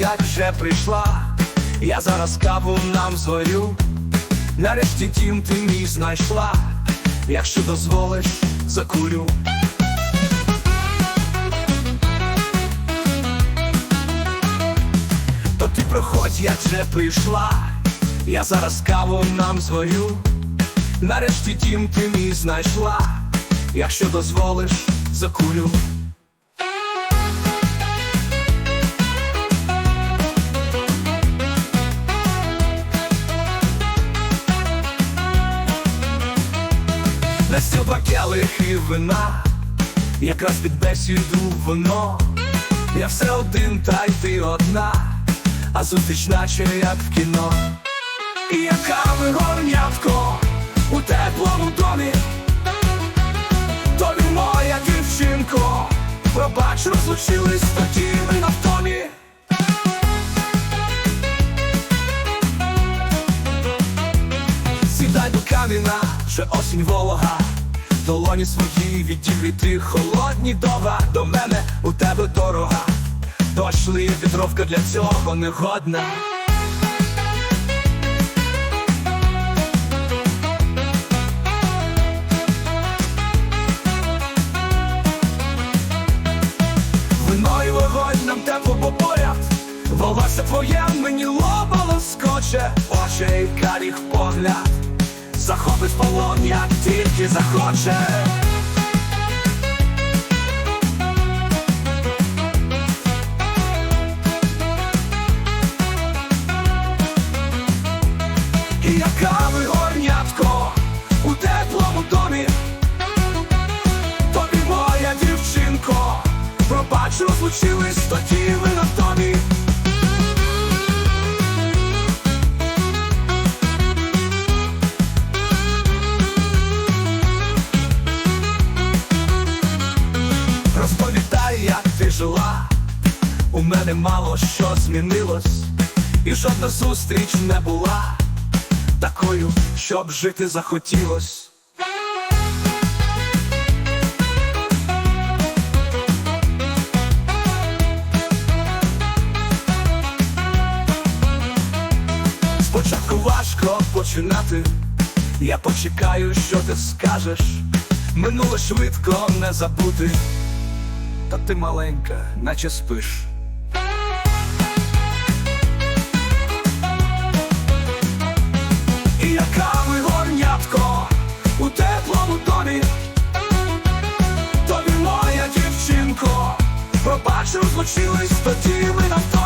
як вже прийшла, я зараз каву нам зорю. Нарешті тім ти мій знайшла, якщо дозволиш, закурю. То ти проходь, як вже прийшла, я зараз каву нам згорю. Нарешті тім ти мій знайшла, якщо дозволиш, закурю. Стіл келихи вина, якраз під бесіду воно. Я все один, та й ти одна, а зустріч наче як в кіно. І яка вигорнятко у теплому домі, тобі моя дівчинко, пробач, розлучились тоді ми на втомі. Сідай до каміна, вже осінь волога, долоні свої відігріти холодні дова до мене у тебе дорога. Дощ лиє, вітровка для цього не годна. Вино вогонь нам тепло по поряд Волосся твоє мені лоба лоскоче Очей каріх погляд Захопить полон, як тільки захоче жила, у мене мало що змінилось, і жодна зустріч не була такою, щоб жити захотілось. Спочатку важко починати, я почекаю, що ти скажеш. Минуле швидко не забути, та ти маленька, наче спиш. І яка ви горнятко у теплому домі, тобі моя дівчинко, пробачу, злочились тоді ми на